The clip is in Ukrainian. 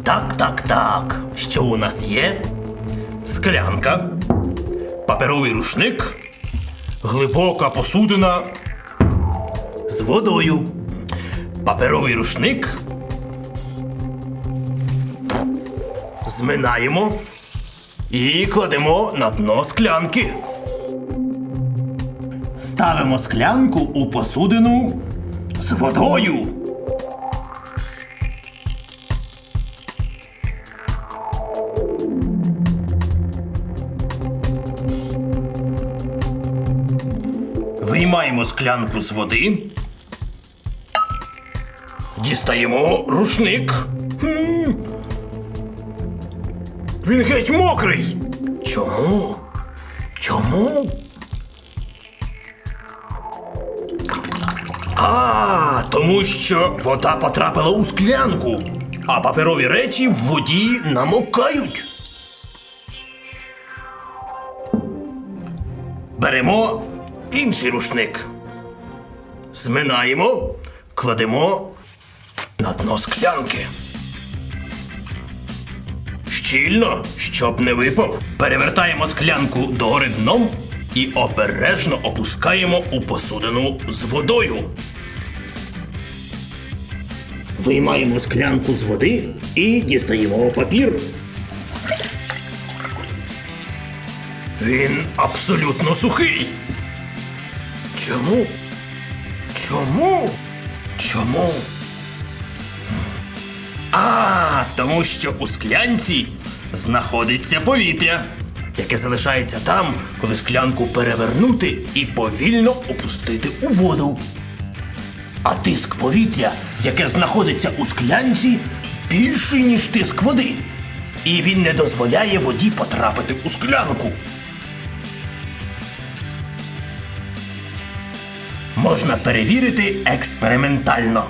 Так, так, так. Що у нас є? Склянка, паперовий рушник, глибока посудина з водою. Паперовий рушник. Зминаємо і кладемо на дно склянки. Ставимо склянку у посудину з водою. Виймаємо склянку з води. Дістаємо рушник. Він геть мокрий. Чому? Чому? А, тому що вода потрапила у склянку, а паперові речі в воді намокають. Беремо інший рушник. Зминаємо, кладемо на дно склянки. Щільно, щоб не випав. Перевертаємо склянку догори дном і обережно опускаємо у посудину з водою. Виймаємо склянку з води і дістаємо папір. Він абсолютно сухий. Чому? Чому? Чому? А, тому що у склянці знаходиться повітря, яке залишається там, коли склянку перевернути і повільно опустити у воду. А тиск повітря, яке знаходиться у склянці, більший, ніж тиск води. І він не дозволяє воді потрапити у склянку. Можна перевірити експериментально.